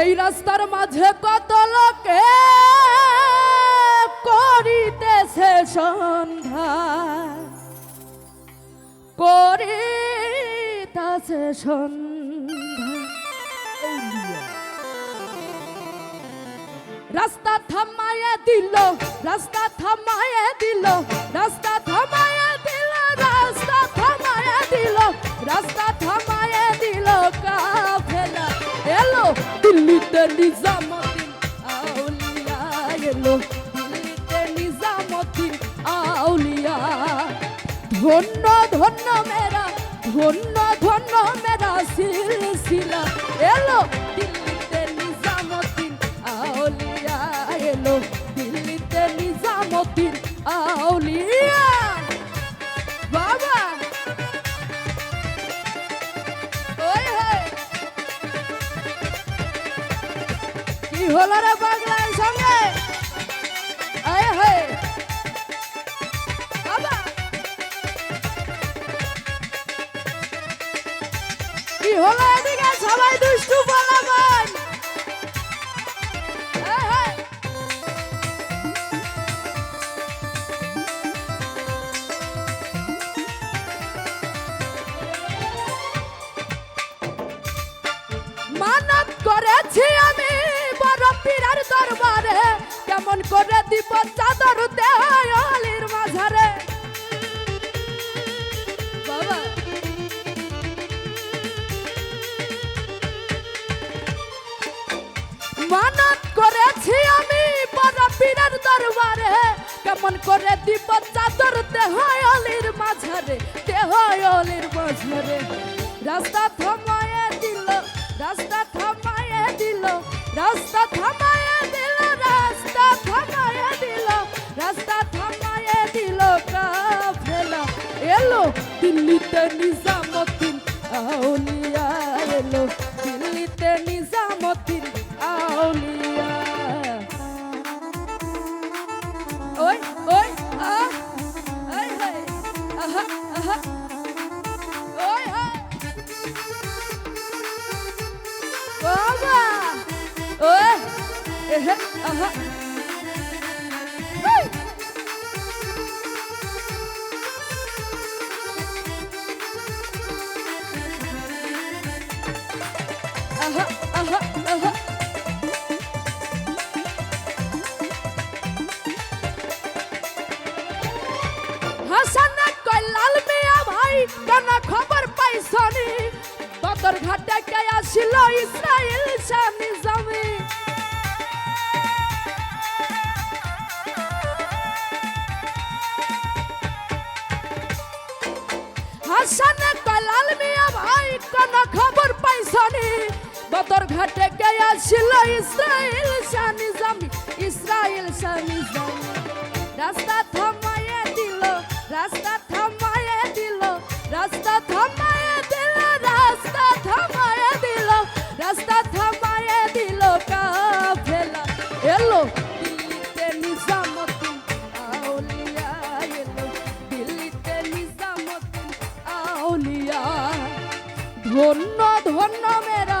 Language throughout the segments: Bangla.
এই রাস্তার মাঝে কত লোকে করিতেছে সন্ধ্যা করিতেছে সন্ধ্যা রাস্তা থামায়ে দিল, রাস্তা থামায়ে দিল, রাস্তা থামায়ে দিল, রাস্তা থামায়ে দিল, রাস্তা নিজামুদ্দিন আউলিয়া এলো দিল্লিতে নিজামতিন আউলিয়া ধন্য ধন্য মেরা ধন্য ধন্য মেরা সিলসিলা। কি হলো রে বাংলার হয়। কি সবাই দুষ্টু। দরবারে, কেমন করে দিব চাদর দেহলির মাঝারে। মানত করেছি আমি বড় পীরের দরবারে, কেমন করে দিব চাদর দেহলির মাঝারে দেহলির মাঝারে। রাস্তা থামায়ে দিল, রাস্তা থামায়ে এলো, দিল্লিতে নিজামুদ্দিন, আউলিয়া এলো। দিল্লিতে নিজামুদ্দিন, আউলিয়া। ওই ওই আহ এই হয়, আহা আহা। ওই হয় বাবা, ওই, এহে, আহা। হাসান কয়, লাল মিয়া ভাই, কেন খবর পাইছনি? বদর ঘাটে কে আসিল ইসরায়েল শামি জমি হাসান কয়, লাল মিয়া ভাই খবর পাইছনি? বদর ঘাটে কে আসিল ইসরায়েল শামি জমি ইসরায়েল শামি জমি। রাস্তা থামায়ে দিল, রাস্তা থামায়ে দিল, রাস্তা থামায়ে দিল, রাস্তা থামায়ে দিল, রাস্তা থামায়ে দিল কাফেলা। এলো আউলিয়া আউলিয়া। ধন্য ধন্য মেরা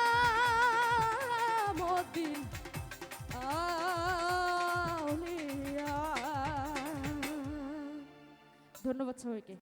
같이 올게.